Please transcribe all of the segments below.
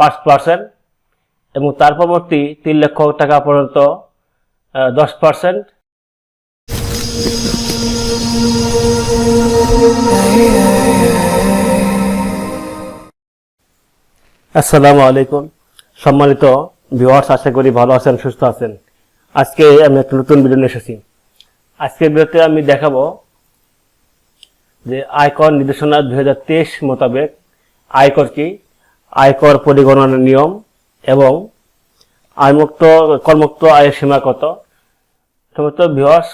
পাঁচ পার্সেন্ট এবং তার পরবর্তী তিন লক্ষ টাকা পর্যন্ত দশ পার্সেন্ট আসসালামু আলাইকুম। সম্মানিত ভিউয়ার্স আশা করি ভালো আছেন, সুস্থ আছেন। আজকে আমি একটা নতুন ভিডিও নিয়ে এসেছি। আজকের ভিডিওতে আমি দেখাবো যে আয়কর নির্দেশনা দুই হাজার তেইশ মোতাবেক আয়কর কি আয়কর পরিগণনার নিয়ম এবং আয়মুক্ত, করমুক্ত আয়ের সীমা কত? সমস্ত ভিউয়ার্স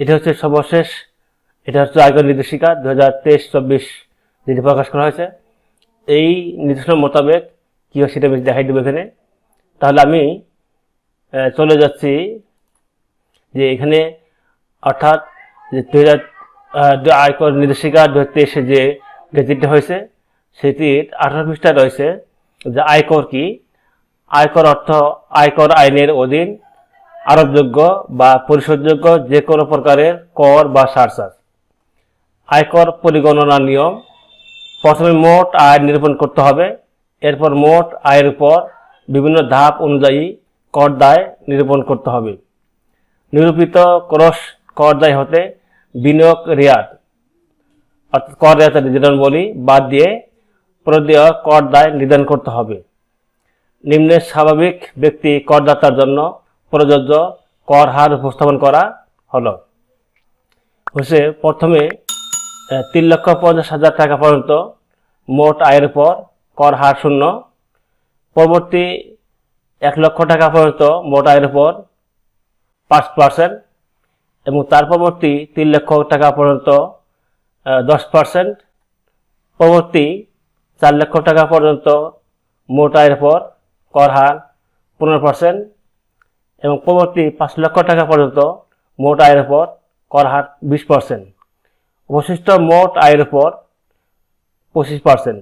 এটা হচ্ছে সর্বশেষ, এটা হচ্ছে আয়কর নির্দেশিকা দু হাজার তেইশ চব্বিশ যেটি প্রকাশ করা হয়েছে। এই নির্দেশনা মোতাবেক কী হয় সেটা আমি দেখাই দেবো এখানে। তাহলে আমি চলে যাচ্ছি যে এখানে অর্থাৎ যে দু হাজার আয়কর নির্দেশিকা দু হাজার তেইশে যে গেজেটটা হয়েছে সেটির আঠারো পৃষ্ঠা রয়েছে যে আয়কর কি? আয়কর অর্থ আয়কর আইনের অধীন আরোপযোগ্য বা পরিশোধযোগ্য যে কোনো প্রকারের কর বা সারচার্জ আয়কর পরিগণনা নিয়ম প্রথমে মোট আয় নিরূপণ করতে হবে, এরপর মোট আয়ের উপর বিভিন্ন ধাপ অনুযায়ী কর দায় নিরূপণ করতে হবে। নিরূপিত ক্রস কর দায় হতে বিনিয়োগ রেয়াত অর্থাৎ কর রেয়াত যেটা বলি বাদ দিয়ে প্রদেয় কর দায় নির্ধারণ করতে হবে। নিম্নের স্বাভাবিক ব্যক্তি করদাতার জন্য প্রযোজ্য কর হার উপস্থাপন করা হলো। হচ্ছে প্রথমে তিন লক্ষ পঞ্চাশ হাজার টাকা পর্যন্ত মোট আয়ের পর কর হার শূন্য। পরবর্তী এক লক্ষ টাকা পর্যন্ত মোট আয়ের উপর পাঁচ পার্সেন্ট এবং তার পরবর্তী তিন লক্ষ টাকা পর্যন্ত দশ পার্সেন্ট। পরবর্তী চার লক্ষ টাকা পর্যন্ত মোট আয়ের পর কর হার পনেরো পার্সেন্ট এবং পরবর্তী পাঁচ লক্ষ টাকা পর্যন্ত মোট আয়ের উপর কর হার বিশ পার্সেন্ট অবশিষ্ট মোট আয়ের উপর পঁচিশ পার্সেন্ট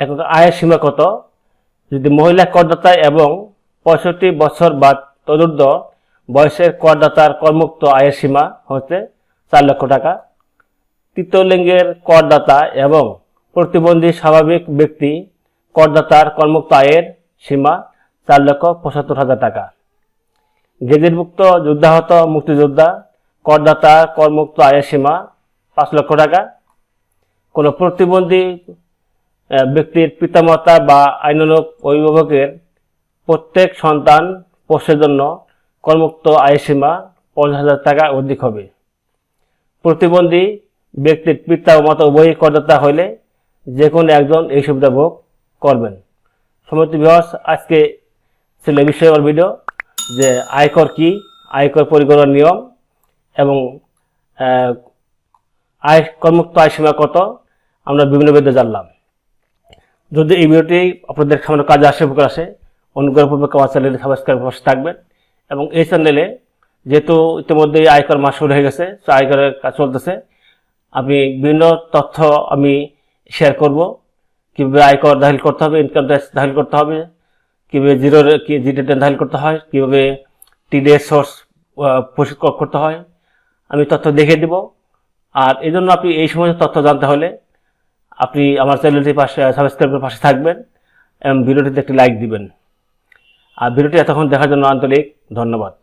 এখন আয়ের সীমা কত? যদি মহিলা করদাতা এবং পঁয়ষট্টি বছর বা তদুর্ধ বয়সের করদাতার করমুক্ত আয়ের সীমা হচ্ছে চার লক্ষ টাকা। তৃতীয় লিঙ্গের করদাতা এবং প্রতিবন্ধী স্বাভাবিক ব্যক্তি, করদাতার করমুক্ত আয়ের সীমা চার লক্ষ পঁচাত্তর হাজার টাকা। গেজেটভুক্ত যুদ্ধাহত মুক্তিযোদ্ধা, করদাতা করমুক্ত আয়ের সীমা পাঁচ লক্ষ টাকা। কোনো প্রতিবন্ধী ব্যক্তির পিতামাতা বা আইনানুগ অভিভাবকের প্রত্যেক সন্তান পোষের জন্য করমুক্ত আয়ের সীমা পঞ্চাশ হাজার টাকা অধিক হবে। প্রতিবন্ধী ব্যক্তির পিতা ও মাতা উভয়ই করদাতা হইলে যে কোনো একজন এই সুবিধা ভোগ করবেন। সমস্ত বিভাস আজকে ছিল বিষয়ে আমার ভিডিও যে আয়কর কি, আয়কর পরিগণনার নিয়ম এবং আয়, কর্মুক্ত আয় সীমা কত, আমরা বিভিন্ন বেদে জানলাম। যদি এই ভিডিওটি আপনাদের সামনে কাজে আসে, উপকার আসে, অনুগ্রহপূর্বক আমার চ্যানেলে সাবস্ক্রাইব পাশে থাকবেন এবং এই চ্যানেলে যেহেতু ইতিমধ্যে আয়কর মাস হয়ে গেছে আয়করের কাজ চলতেছে আমি বিভিন্ন তথ্য আমি শেয়ার করব, কীভাবে আয়কর দাখিল করতে হবে ইনকাম ট্যাক্স দাখিল করতে হবে, কীভাবে জিরো কি জি রিটার্ন দাখিল করতে হয়, কীভাবে টিডিএস সোর্স প্রশিক্ষণ করতে হয়, আমি তথ্য দেখে দিব। আর এই জন্য আপনি এই সমস্ত তথ্য জানতে হলে আপনি আমার চ্যানেলটির পাশে সাবস্ক্রাইবের পাশে থাকবেন এবং ভিডিওটিতে একটি লাইক দিবেন। আর ভিডিওটি এতক্ষণ দেখার জন্য আন্তরিক ধন্যবাদ।